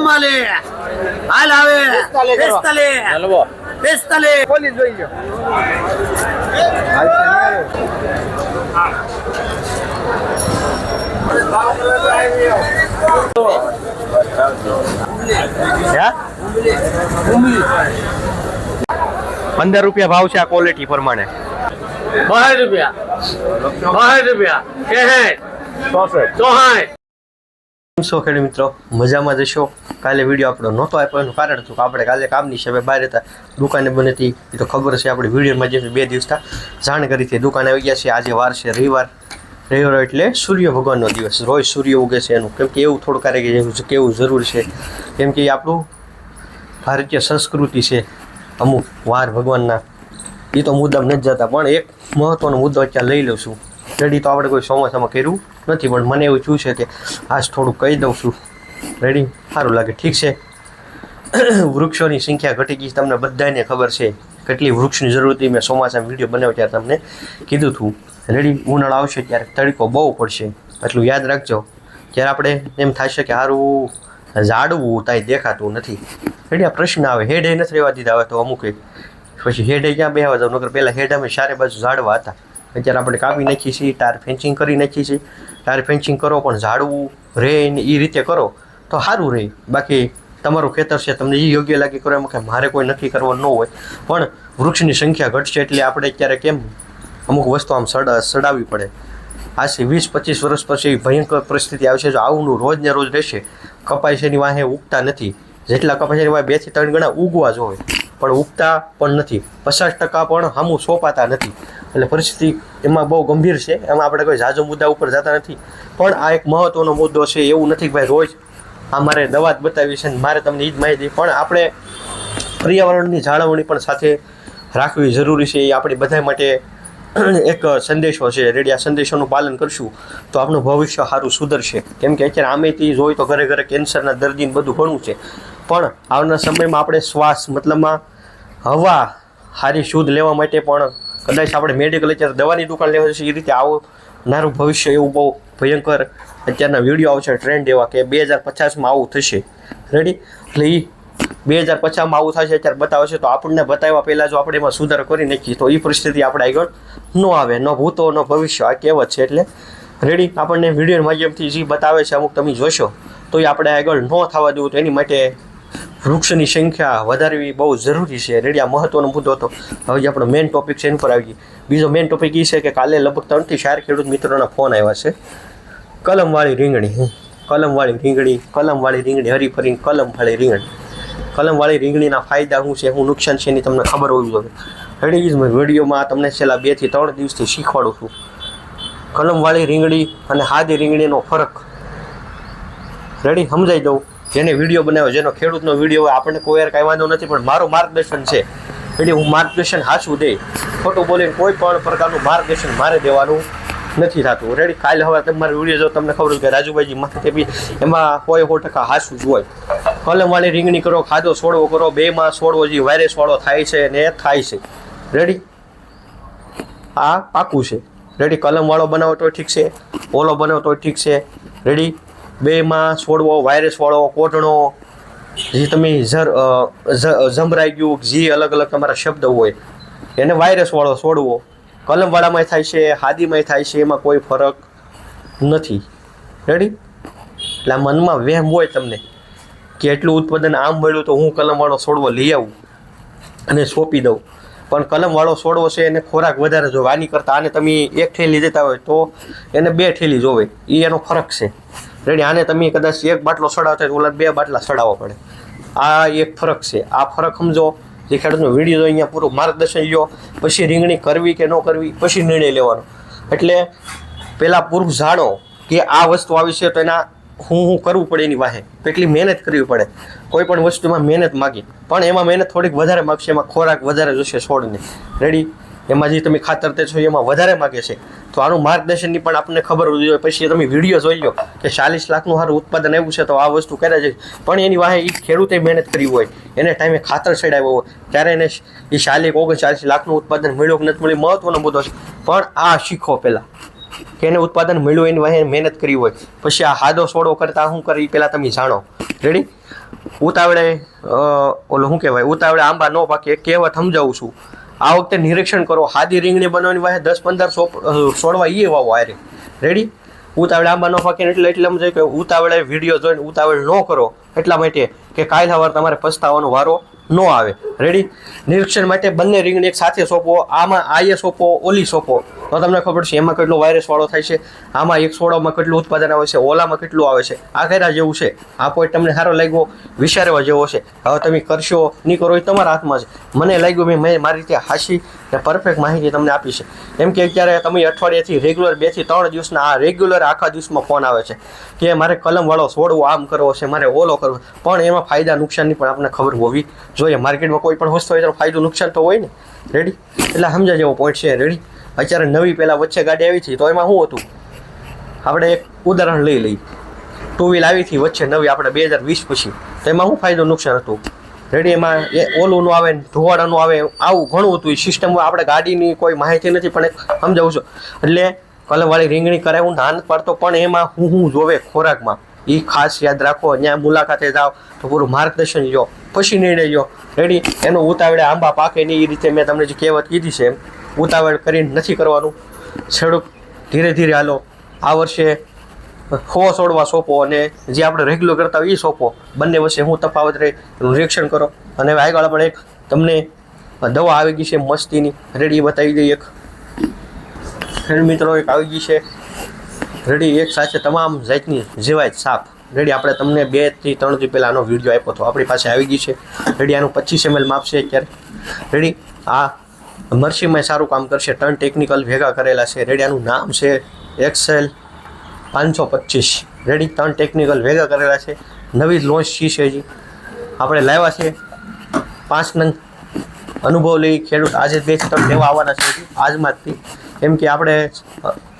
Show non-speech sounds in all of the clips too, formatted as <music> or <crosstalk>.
ચુમ્માલે હાલ આવે. પિસ્તાલે પિસ્તાલે પોલીસ જોઈ ગયો પંદર રૂપિયા ભાવ છે આ ક્વોલિટી પ્રમાણે. બાર રૂપિયા. બાર રૂપિયા. કે ચોહાઠ છો ખેડૂત મિત્રો? મજામાં જશો કાલે વીડિયો આપણો નહોતો આપ્યો, એનું કારણ હતું કે આપણે કાલે કામની હિસાબે બહાર હતા. દુકાને બની હતી, એ તો ખબર છે, આપણે વિડીયોમાં જે બે દિવસના જાણ કરી હતી દુકાને આવી ગયા છે આજે વાર છે, રવિવાર. રવિવાર એટલે સૂર્ય ભગવાનનો દિવસ. રોજ સૂર્ય ઉગે છે એનું. કેમ કે એવું થોડું કાર્ય કેવું જરૂર છે. કેમ કે એ આપણું ભારતીય સંસ્કૃતિ છે, અમુક વાર ભગવાનના. એ તો મુદ્દા નથી જતા, પણ એક મહત્વનો મુદ્દો અત્યારે લઈ લઉં છું. રેડી તો આપણે કોઈ ચોમાસામાં કર્યું? નથી, પણ મને એવું થયું છે કે આજ થોડું કહી દઉં છું. રેડી સારું લાગે. ઠીક છે. <clears throat> વૃક્ષોની સંખ્યા ઘટી ગઈ તમને બધાને ખબર છે કેટલી વૃક્ષની જરૂર મેં ચોમાસામાં વીડિયો બનાવ્યો ત્યારે તમને કીધું હતું. રેડી ઉનાળો આવશે ત્યારે તડકો બહુ પડશે. એટલું યાદ રાખજો. જ્યારે આપણે એમ થશે કે સારું ઝાડવું ત્યાં દેખાતું નથી. રેડી આ પ્રશ્ન આવે. હેડે નથી રહેવા દીધા. હવે તો અમુક પછી હેડે ક્યાં બેહવા જાવ? નકર પહેલાં હેડ અમે ચારે બાજુ ઝાડવા હતા. અત્યારે આપણે કાપી નાખીએ છીએ, ટાર ફેન્ચિંગ કરી નાખીએ છીએ ટાર ફેન્ચિંગ કરો પણ ઝાડવું રહે ને એ રીતે કરો તો સારું રહે. બાકી તમારું ખેતર છે, તમને એ યોગ્ય લાગે કરો એમ કે મારે કોઈ નક્કી કરવો ન હોય. પણ વૃક્ષની સંખ્યા ઘટશે એટલે આપણે અત્યારે કેમ અમુક વસ્તુ આમ સડ, સડાવવી પડે. આજથી વીસ, પચીસ વર્ષ પછી ભયંકર પરિસ્થિતિ આવશે જો આવું રોજ ને રોજ રહેશે. કપાય છે એની વાહે ઉગતા નથી. જેટલા કપાય છે એની વાહે બેથી ત્રણ ગણા ઉગવા જોઈએ પણ ઉગતા પણ નથી. પચાસ ટકા પણ હામું સોંપાતા નથી. એટલે પરિસ્થિતિ એમાં બહુ ગંભીર છે. એમાં આપણે કોઈ ઝાઝો મુદ્દા ઉપર જતા નથી. પણ આ એક મહત્વનો મુદ્દો છે એવું નથી ભાઈ રોજ આ મારે દવા જ બતાવી છે મારે તમને એ જ માહિતી પણ આપણે પર્યાવરણની જાળવણી પણ સાથે રાખવી જરૂરી છે. એ આપણી બધા માટે એક સંદેશો છે. રેડિયા સંદેશોનું પાલન કરશું તો આપણું ભવિષ્ય સારું સુધરશે. કેમ કે અત્યારે આમેથી જોઈ તો ઘરે ઘરે કેન્સરના દર્દીને બધું ઘણું છે. પણ આવનાર સમયમાં આપણે શ્વાસ, મતલબમાં હવા સારી શુદ્ધ લેવા માટે પણ કદાચ આપણે મેડિકલ અત્યારે દવાની દુકાન લેવા છે એ રીતે આવનારું ભવિષ્ય એવું બહુ ભયંકર અત્યારના વીડિયો આવશે ટ્રેન્ડ એવા કે બે હજાર પચાસમાં આવું થશે. રેડી એટલે એ બે હજાર પચાસમાં આવું થશે, અત્યારે બતાવશે, તો આપણને બતાવ્યા પહેલાં જો આપણે એમાં સુધારો કરી નાખીએ, તો એ પરિસ્થિતિ આપણે આગળ ન આવે, ન ભૂતો, ન ભવિષ્ય, આ કહેવત છે. એટલે રેડી આપણને વીડિયો માધ્યમથી જે બતાવે છે, અમુક તમે જોશો, તો એ આપણે આગળ ન થવા દેવું, તો એની માટે વૃક્ષની સંખ્યા વધારવી બહુ જરૂરી છે. રેડિયા મહત્વનો મુદ્દો હતો. હવે જે આપણો મેઇન ટોપિક છે એની પર આવી બીજો મેઇન ટોપિક એ છે કે કાલે લગભગ ત્રણથી ચાર ખેડૂત મિત્રોના ફોન આવ્યા છે. કલમવાળી રીંગણી કલમવાળી રીંગણી કલમવાળી રીંગણી હરીફરી કલમવાળી રીંગણી. કલમવાળી રીંગણીના ફાયદા શું છે, શું નુકસાન છે એની તમને ખબર હોવી જોઈએ. રેડી મેં વિડીયોમાં તમને છેલ્લા બેથી ત્રણ દિવસથી શીખવાડું છું. કલમવાળી રીંગણી અને હાદી રીંગણીનો ફરક. રેડી, સમજાઈ દઉં? જેને વીડિયો બનાવ્યો, જેનો ખેડૂતનો વીડિયો હોય, આપણને કોઈ યાર કાંઈ વાંધો નથી, પણ મારું માર્ગદર્શન છે. એટલે હું માર્ગદર્શન હાચું દે. ખોટું બોલીને કોઈ પણ પ્રકારનું માર્ગદર્શન મારે દેવાનું નથી થતું. રેડી કાલે હવે તમારે વીડિયો જો તમને ખબર કે રાજુભાઈજી માથે બી એમાં કોઈ સો ટકા હાસું જ હોય. કલમવાળી રીંગણી કરો, ખાધો છોડવો કરો, બેમાં છોડવો જે વાયરસ વાળો થાય છે ને થાય છે. રેડી આ પાકું છે. રેડી કલમવાળો બનાવો તો ઠીક છે, ઓલો બનાવો તો ઠીક છે. રેડી બેમાં છોડવો વાયરસવાળો કોટણો, જે તમે ઝર જમરાઈ ગયું જે અલગ અલગ તમારા શબ્દ હોય, એને વાયરસવાળો છોડવો. કલમવાળામાં થાય છે હાદીમાં થાય છે, એમાં કોઈ ફરક નથી. રેડી એટલે આ મનમાં વહેમ હોય તમને કે એટલું ઉત્પાદન આમ મળ્યું તો હું કલમવાળો છોડવો લઈ આવું અને સોંપી દઉં. પણ કલમવાળો છોડવો છે, એને ખોરાક વધારે જોવે આની કરતાં આને તમે એક ઠેલી દેતા હોય તો એને બે ઠેલી જોવે. એ એનો ફરક છે. રેડી, આને તમે કદાચ એક બાટલો સડાવતા ઓલા બે બાટલા સડાવવા પડે. આ એક ફરક છે. આ ફરક સમજો, જે ખેડૂતનો વીડિયો અહીંયા પૂરું માર્ગદર્શન લ્યો, પછી રીંગણી કરવી કે ન કરવી, પછી નિર્ણય લેવાનો. એટલે પહેલાં પૂરું જાણો કે આ વસ્તુ આવી છે તો એના હું હું કરવું પડે એની વાહે. કેટલી મહેનત કરવી પડે. કોઈ પણ વસ્તુમાં મહેનત માગી. પણ એમાં મહેનત થોડીક વધારે માગશે, એમાં ખોરાક વધારે જોશે છોડને. રેડી? એમાં જે તમે ખાતર તે છો એમાં વધારે માગે છે. તો આનું માર્ગદર્શનની પણ આપણને ખબર હોવી જોઈએ. પછી તમે વીડિયો જોઈ લો કે ચાલીસ લાખનું સારું ઉત્પાદન આવ્યું છે તો આ વસ્તુ કરે છે. પણ એની વાહે એ ખેડૂતે મહેનત કરી હોય. એને ટાઈમે ખાતર ચડાવ્યો હોય. ત્યારે એને એ ચાલીસ, ઓગણચાલીસ લાખનું ઉત્પાદન મળ્યું કે નથી મળ્યું મહત્વનો મુદ્દો છે. પણ આ શીખો પહેલાં. કે એને ઉત્પાદન મળ્યું એની વાહે મહેનત કરી હોય. પછી આ હાદો સોડો કરતા શું કરી પહેલાં તમે જાણો. રેડી ઉતાવળે ઓલો શું કહેવાય? ઉતાવળે આંબા ન પાકે કહેવત સમજાવું છું. આ વખતે નિરીક્ષણ કરો. હાદી રીંગણી બનાવવાની વાહે દસ પંદર સો છોડવા એ વાવો આરે રેડી ઉતાવળે આંબા ન ને એટલે એટલે સમજાય કે ઉતાવળે વીડિયો જોઈને ઉતાવળ ન કરો. એટલા માટે કે કાલ સવાર તમારે પસ્તાવાનો વારો ન આવે. રેડી નિરીક્ષણ માટે બંને રિંગને એક સાથે સોંપો. આમાં આયે સોંપો, ઓલી સોંપો. તો તમને ખબર છે, એમાં કેટલો વાયરસવાળો થાય છે. આમાં એક સોડામાં કેટલું ઉત્પાદન આવે છે, ઓલામાં કેટલું આવે છે. આ કર્યા જેવું છે. આ પોઈન્ટ તમને સારો લાગ્યો, વિચારવા જેવો છે. હવે તમે કરશો, નહીં કરો એ તમારા હાથમાં છે. મને લાગ્યું મેં મેં મારી રીતે હાસી ને પરફેક્ટ માહિતી તમને આપી છે. એમ કે અત્યારે તમે અઠવાડિયાથી રેગ્યુલર બેથી ત્રણ દિવસના આ રેગ્યુલર આખા દિવસમાં ફોન આવે છે. કે મારે કલમવાળો છોડવો આમ કરવો છે, મારે ઓલો કરવો પણ એમાં ફાયદા નુકસાનની પણ આપણને ખબર હોવી જોઈએ માર્કેટમાં કોઈ પણ વસ્તુ હોય તો ફાયદો નુકસાન તો હોય ને. રેડી એટલે સમજા જેવો પોઈન્ટ છે. રેડી અત્યારે નવી પહેલાં વચ્ચે ગાડી આવી હતી તો એમાં શું હતું? આપણે એક ઉદાહરણ લઈ લઈ ટુ વ્હીલ આવી હતી, વચ્ચે નવી આપણે બે હજાર વીસ પછી. તો એમાં શું ફાયદો નુકસાન હતું? રેડી એમાં એ ઓલુંનું આવે ધોવાડાનું આવે, આવું ઘણું હતું. એ સિસ્ટમમાં આપણે ગાડીની કોઈ માહિતી નથી, પણ સમજાવું છું. એટલે કલમવાળી રીંગણી કરાવું નથી પાડતો પણ એમાં હું હું જોવે ખોરાકમાં. એ ખાસ યાદ રાખો ત્યાં મુલાકાતે જાઓ, તો પૂરું માર્ગદર્શન લો પછી નિર્ણય લો રેડી એનો ઉતાવળે આંબા પાકે નહીં એ રીતે મેં તમને જે કહેવત કીધી છે ઉતાવળ કરીને નથી કરવાનું. ખેડૂત ધીરે ધીરે હાલો. આ વર્ષે ખો છોડવા સોંપો અને જે આપણે રેગ્યુલર કરતા હોય એ સોંપો. બંને વચ્ચે હું તફાવત રહે, એનું નિરીક્ષણ કરો. અને હવે આગળ આપણે એક તમને દવા આવી ગઈ છે મસ્તીની. રેડી બતાવી દઈએ. એક ખેડ મિત્રો, એક આવી ગઈ છે. રેડી, એક સાથે તમામ જાતની જેવાય સાપ રેડી, આપણે તમને બેથી ત્રણથી પહેલાં આનો વીડિયો આપ્યો હતો આપણી પાસે આવી ગઈ છે. રેડી, આનું પચીસ એમએલ માપશે અત્યારે. રેડી, આ મરસીમાં સારું કામ કરશે. ટર્ન ટેકનિકલ ભેગા કરેલા છે. રેડી, આનું નામ છે એક્સેલ પાંચસો પચીસ. રેડી, ત્રણ ટેકનિકલ ભેગા કરેલા છે. નવી લોન્ચ શી છે હજી. આપણે લાવ્યા છે. પાંચ નંગ અનુભવ લઈ ખેડૂત આજે બે ત્રણ લેવા આવવાના છે આજમાં જ. એમ કે આપણે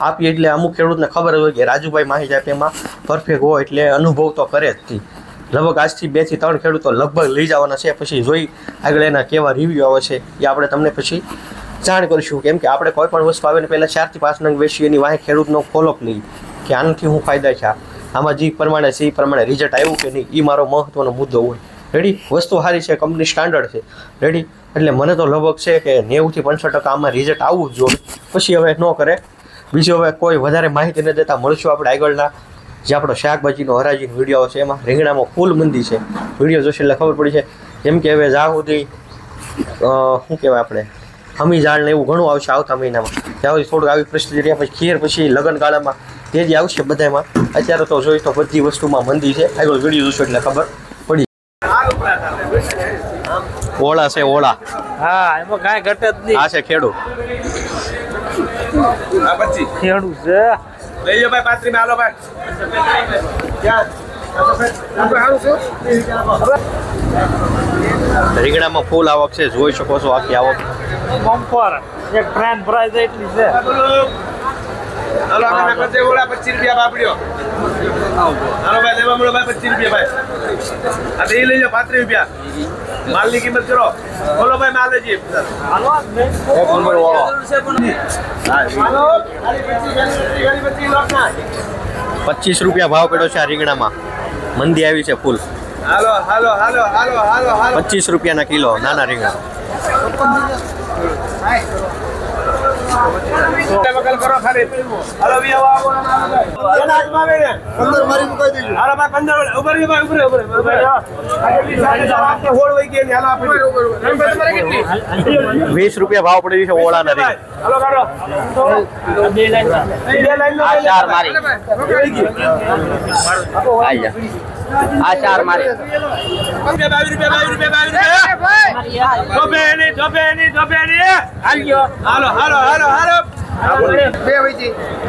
આપીએ એટલે અમુક ખેડૂતને ખબર હોય કે રાજુભાઈ માહિતી આપે એમાં પરફેક્ટ હોય એટલે અનુભવ તો કરે જ થી લગભગ આજથી બેથી ત્રણ ખેડૂતો લગભગ લઈ જવાના છે. પછી જોઈ આગળ એના કેવા રિવ્યૂ આવે છે એ આપણે તમને પછી જાણ કરીશું. કેમ કે આપણે કોઈ પણ વસ્તુ આવે ને પહેલાં ચારથી પાંચ નંગ વેચીએ એની વાહે ખેડૂતનો ફોલોઅપ લઈ કે આનાથી હું ફાયદા છે આમાં જે પ્રમાણે છે એ પ્રમાણે રિઝલ્ટ આવ્યું કે નહીં? એ મારો મહત્વનો મુદ્દો હોય. રેડી વસ્તુ સારી છે કંપની સ્ટાન્ડર્ડ છે. રેડી એટલે મને તો લગભગ છે કે નેવુંથી પંચોતેર ટકા આમાં રિઝલ્ટ આવવું જ જોઈએ. પછી હવે ન કરે. બીજું હવે કોઈ વધારે માહિતી ન દેતા મળશું આપણે આગળના. જે આપણો શાકભાજીનો, હરાજીનો વીડિયો છે એમાં રીંગણામાં ફૂલ મંદી છે. વીડિયો જોશે એટલે ખબર પડી છે. જેમ કે હવે જ્યાં સુધી શું કહેવાય આપણે? હમી જાળ ને એવું ઘણું આવશે આવતા મહિનામાં. ત્યાં સુધી થોડુંક આવી પરિસ્થિતિ રહ્યા પછી ખીર પછી લગ્ન ગાળામાં તેજી આવશે બધામાં. અત્યારે તો જોઈ તો બધી વસ્તુમાં મંદી છે. આગળ વીડિયો જોશો એટલે ખબર. ઓળા છે ઓળા. હા એમાં કાંઈ ઘટે જ નહીં. આ છે ખેડૂત. આ પછી. ખેડુ છે. લઈ જાઓ ભાઈ પાત્રી માં હાલો ભાઈ. ક્યાં? સારું છે? રીંગણામાં ફૂલ આવક છે જોઈ શકો છો આખી આવક. બમ્પર એક ફ્રેન્ડ પ્રાઇઝ એટલી છે. હાલો આપણે નાખો ઓલા પચીસ રૂપિયા બાપડ્યો હાલો ભાઈ લેવા મળો ભાઈ પચીસ રૂપિયા ભાઈ. આ એ લઈ જાઓ પાંત્રીસ રૂપિયા. માલની કિંમત કરો. બોલો ભાઈ માલ લેજે. હાલો પચીસ, રૂપિયા ભાવ પડ્યો છે આ રીંગણામાં. મંદી આવી છે ફૂલ. હાલો હાલો હાલો હાલો હાલો હાલો. પચીસ રૂપિયાના કિલો નાના રીંગણા. કરો ખાલી હાલો આવો? હાલો ભાઈ પંદર ઉભર ભાઈ ઉભર ઉભર? વીસ રૂપિયા ભાવ પડ્યો છે ઓળા નથી હાલો કાઢો બે લાઈન આ ચાર મારી. આ ચાર મારી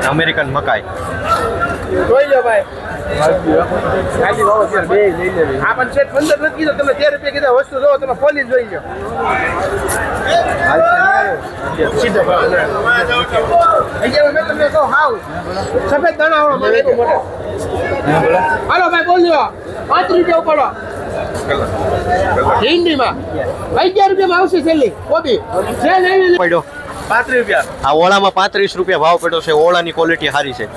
અમેરિકન મકાઈ જોઈ લો ભાઈ આ પણ શેઠ પંદર નથી કીધો તમે તેર રૂપિયા કીધા વસ્તુ જો તમે પોલીસ જોઈ લો સીધો ભાવ. અહીંયા મેં તમને કહું હાવ સફેદ દાણા હાલો ભાઈ બોલ્યો પાંચ રૂપિયા ઉપાડો. હિન્દીમાં. અગિયાર રૂપિયામાં આવશે છેલ્લી. કોબી. જે લેવી પડ્યો પાંત્રીસ રૂપિયા. આ ઓળામાં પાંત્રીસ રૂપિયા ભાવ પડ્યો છે. ઓળાની ક્વોલિટી સારી છે.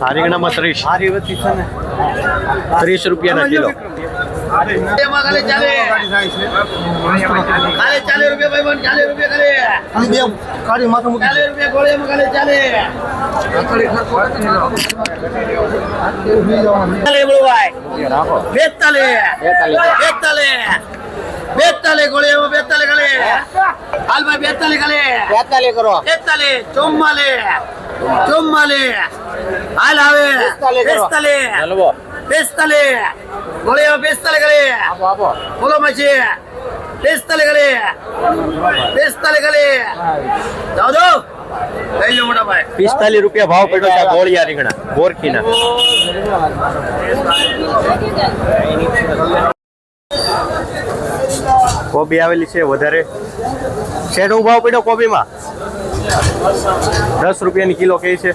હારીંગણામાં ત્રીસ. સારી વચ્ચે ત્રીસ રૂપિયાના કિલો. બેતાલે ગોળે બેતાલે ગલે હાલ ભાઈ બેતાલે ગલે. બેતાલે કરો બેતાલે ચોમ્માલે ચોમ્માલે હાલ આવે. બેસ્તાલે બેસ્તાલે. ગોળે બેસ્તાલે ગલે બોલો મચી બેસ્તાલે ગલે બેસ્તાલે ગલે જાઓ દો લઈ લો મોટા ભાઈ. પિસ્તાલીસ રૂપિયા ભાવ પડ્યો છે આ ગોળિયા રીંગણા ગોરખીના. કોબી આવેલી છે વધારે. શેનો ભાવ પડ્યો કોબીમાં? દસ રૂપિયાની કિલો કહે છે.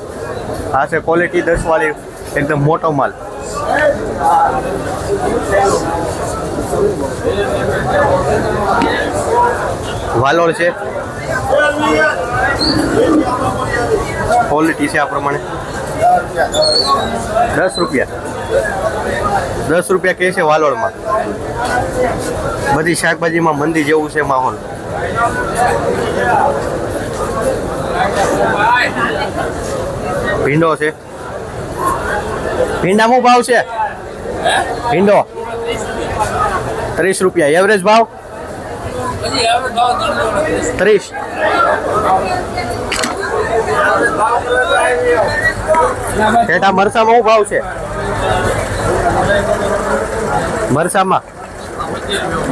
આ છે ક્વોલિટી દસ વાળી, એકદમ મોટો માલ. વાલોળ છે. ક્વોલિટી છે આ પ્રમાણે. દસ રૂપિયા. દસ રૂપિયા કે છે વાલોળમાં. બધી શાકભાજીમાં મંદી જેવું છે માહોલ. ભીંડો છે. ભીંડા ભાવ છે? ભીંડો. ત્રીસ રૂપિયા. એવરેજ ભાવ? ત્રીસ. ઠેઠા મરસામાં શું ભાવ છે? મરસામાં?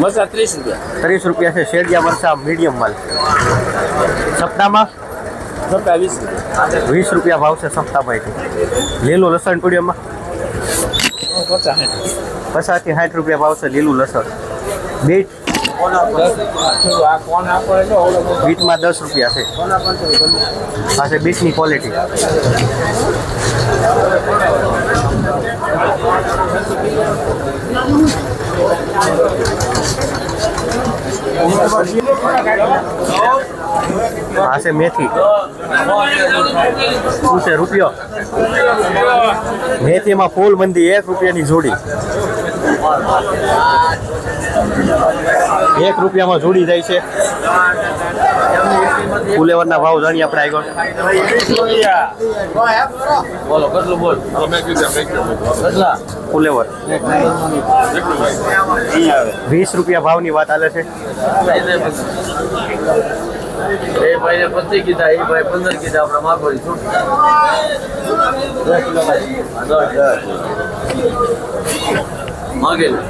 મરસા ત્રીસ રૂપિયા. ત્રીસ રૂપિયા છે. શેરિયા મરસા મીડિયમ માલ સપ્તાહમાં? સત્તા વીસ રૂપિયા વીસ ભાવ છે સપ્તાહમાં લીલું લસણ પીડિયમમાં પચાસ પચાસથી સાઠ રૂપિયા ભાવ છે લીલું લસણ. બીટ? બીટમાં દસ રૂપિયા છે. આ છે બીટની ક્વોલિટી. આ છે મેથી. શું છે રૂપિયો? મેથીમાં ફૂલ મંદી એક રૂપિયાની જોડી. એક રૂપિયામાં જોડી જાય છે. ફુલેવરના ભાવ જાણીએ આપણે આગળ. બોલો કેટલું બોલ? કેટલા? ફુલેવર. વીસ રૂપિયા ભાવની વાત ચાલે છે. એ ભાઈ ને પચીસ કીધા એ ભાઈ પંદર કીધા આપણે માગો છૂટ. માગેલું.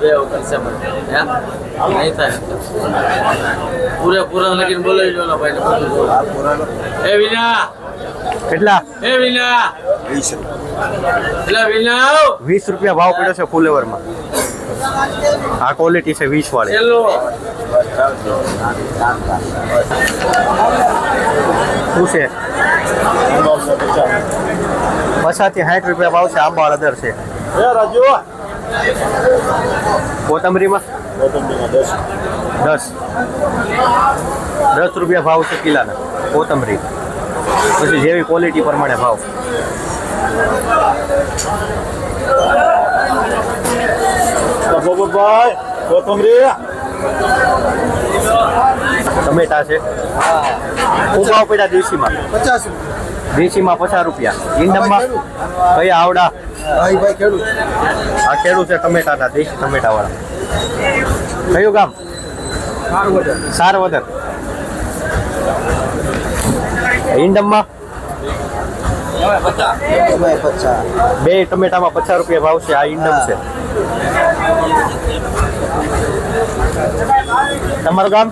બે વખત છે નહીં થાય. પૂરેપૂરા લગીને બોલાવી લો ભાઈ એ વિના. કેટલા? એ વિના. એટલે વિના. વીસ રૂપિયા ભાવ પડ્યો છે ફુલેવરમાં. આ ક્વોલિટી છે વીસ વાળી. શું છે? પચાસથી સાઠ રૂપિયા ભાવ છે આંબા અદર છે. કોથમરીમાં? દસ. દસ. રૂપિયા ભાવ છે કિલાના કોથમરી. પછી જેવી ક્વોલિટી પ્રમાણે ભાવ. બાબુભાઈ કોથમરી. ટમેટા છે. શું ભાવ પડ્યા દેશીમાં. પચાસ દેશીમાં પચાસ રૂપિયા. ઈંડમમાં કયા આવડા. ભાઈ ભાઈ ખેડૂત. આ ખેડૂત છે ટમેટાના દેશી ટમેટા વાળા કયું ગામ? સારવદર. ઈંડમમાં બે ટમેટામાં પચાસ રૂપિયા ભાવ છે. આ ઇન્ડમ છે. તમારું ગામ?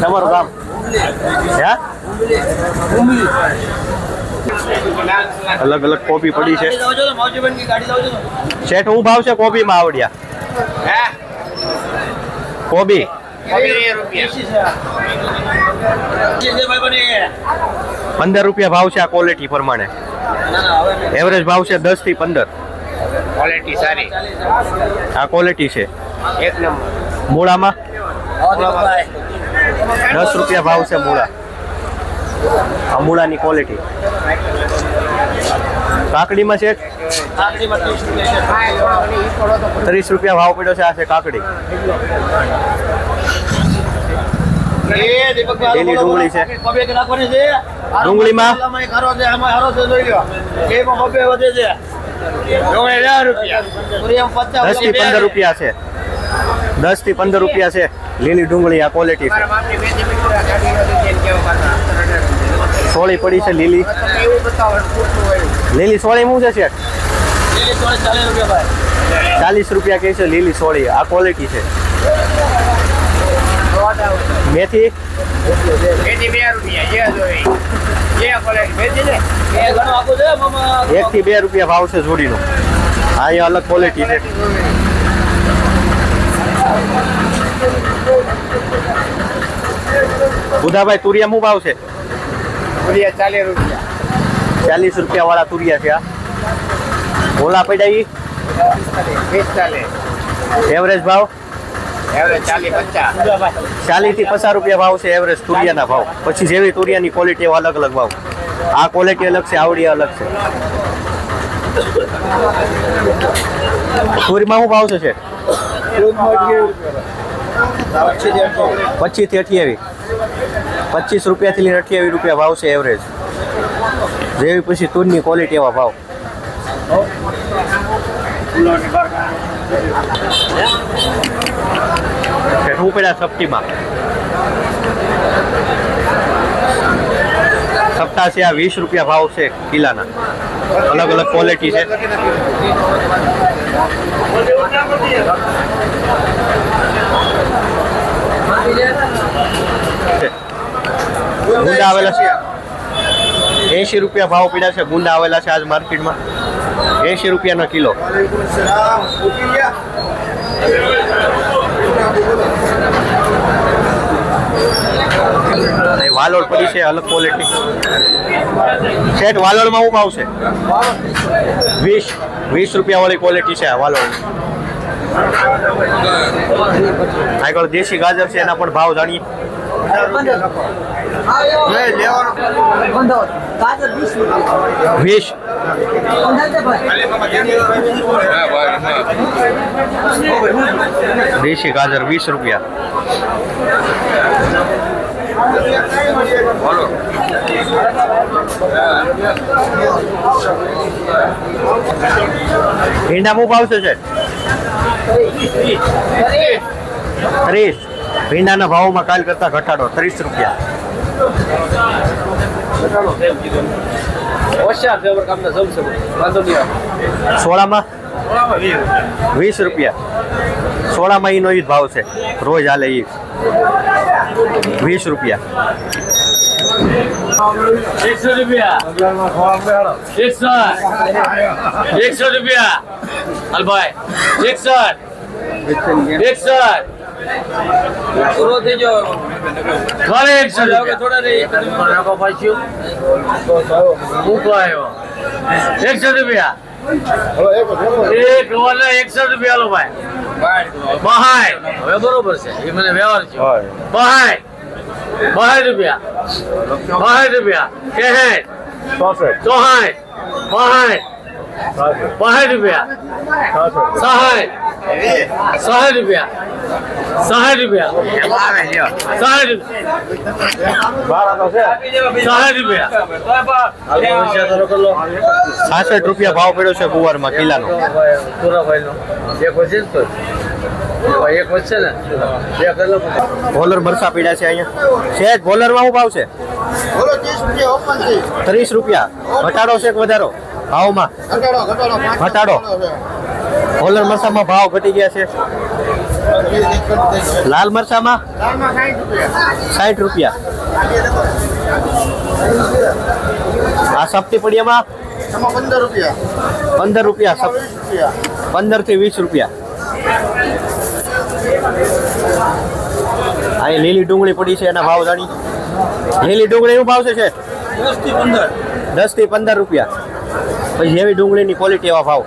તમારું ગામ? હે? અલગ અલગ કોબી પડી છે. શેઠ હું ભાવ છે કોબીમાં આવડ્યા કોબી પંદર રૂપિયા ભાવ છે આ ક્વોલિટી પ્રમાણે. એવરેજ ભાવ છે દસથી પંદર. ક્વોલિટી સારી. આ ક્વોલિટી છે. એક નંબર. મૂળામાં? દસ રૂપિયા ભાવ છે મૂળા. આ મૂળાની ક્વોલિટી કાકડીમાં છે ત્રીસ રૂપિયા ભાવ પડ્યો છે આ છે કાકડી. એની ડુંગળી છે. ડુંગળીમાં? દસથી પંદર રૂપિયા છે. દસથી પંદર રૂપિયા છે. લીલી ડુંગળી આ ક્વોલિટી સોળી પડી છે લીલી. લીલી સોળી શું છે ચાલીસ રૂપિયા કહે છે લીલી સોળી. આ ક્વોલિટી છે. મેથી? એક થી બે રૂપિયા ભાવ છે જોડીનો. આ અહીંયા અલગ ક્વોલિટી છે. બુધાભાઈ તુરિયા શું ભાવ છે? ચાલીસ રૂપિયા. ચાલીસ રૂપિયા વાળા તુરિયા છે આ. ઓલા પડ્યા ઈ? એવરેજ ભાવ? ચાલીસથી પચાસ રૂપિયા ભાવ છે એવરેજ તુરિયાના ભાવ. પછી જેવી તુરિયાની ક્વોલિટી અલગ અલગ ભાવ. આ ક્વોલિટી અલગ છે, આવડી અલગ છે. તુરીમાં શું ભાવ છે શેઠ? પચીસથી અઠ્યાવીસ. પચીસ રૂપિયાથી લઈને અઠ્યાવી રૂપિયા ભાવ છે એવરેજ જેવી પછી તુરની ક્વોલિટી એવા ભાવ. શું પડ્યા સપ્ટીમાં સપ્તાહ છે આ વીસ રૂપિયા ભાવ છે કિલાના અલગ અલગ ક્વોલિટી છે ગુંડા આવેલા છે એંશી રૂપિયા ભાવ પીડા છે. ગુંડા આવેલા છે આજ માર્કેટમાં એંશી રૂપિયાનો કિલો. વાલોડ પડી છે અલગ ક્વોલિટી શેઠ વાલોડમાં શું ભાવ છે? વીસ. વીસ રૂપિયા વાળી ક્વોલિટી છે વાલોડ આગળ દેશી ગાજર છે એના પણ ભાવ જાણીએ. વીસ દેશી ગાજર વીસ રૂપિયા. ભીંડા મૂક ભાવ છે? ત્રીસ. ભીંડાના ભાવમાં કાલ કરતા ઘટાડો ત્રીસ રૂપિયા. સોળામાં? વીસ રૂપિયા. સોળામાં ઈનો ઈ જ ભાવ છે. રોજ હાલે ઈ. વીસ રૂપિયા. એકસો રૂપિયા. એકસો. એકસો રૂપિયા. અલભાઈ એકસઠ એકસઠ પૂરો થઈ ગયો. ખરે એકસો એકસો રૂપિયા. એક વાલા એકસો રૂપિયા લો ભાઈ. બહાય હવે બરોબર છે. એ મને વ્યવહાર છે. બહાય બહાય રૂપિયા. બહાય રૂપિયા. કેહેટ ચોહાય બહાય બહાય રૂપિયા. સાસઠ ભાવ પડ્યો છે ગુવારમાં કિલાનો પુરાભાઈનો એક વચ્ચે જ તો એક વચ્ચે ને બે કલાક ભોલર મરસા પીડ્યા છે અહીંયા. છે ભોલરમાં શું ભાવ છે? ત્રીસ રૂપિયા છે. ત્રીસ રૂપિયા. ઘટાડો છે કે વધારો? ભાવમાં? ઘટાડો ઘટાડો પાંચ ઘટાડો. ભોલર મરસામાં ભાવ ઘટી ગયા છે. લાલ મરસામાં સાઠ રૂપિયા. આ સપ્તી પડિયામાં? પંદર રૂપિયા. પંદર રૂપિયા સપ વીસ રૂપિયા. પંદરથી વીસ રૂપિયા. અહીં લીલી ડુંગળી પડી છે એના ભાવ જાણી. લીલી ડુંગળી નું ભાવ છે? દસથી પંદર. દસથી પંદર રૂપિયા. પછી જેવી ડુંગળીની ક્વોલિટી એવા ભાવ.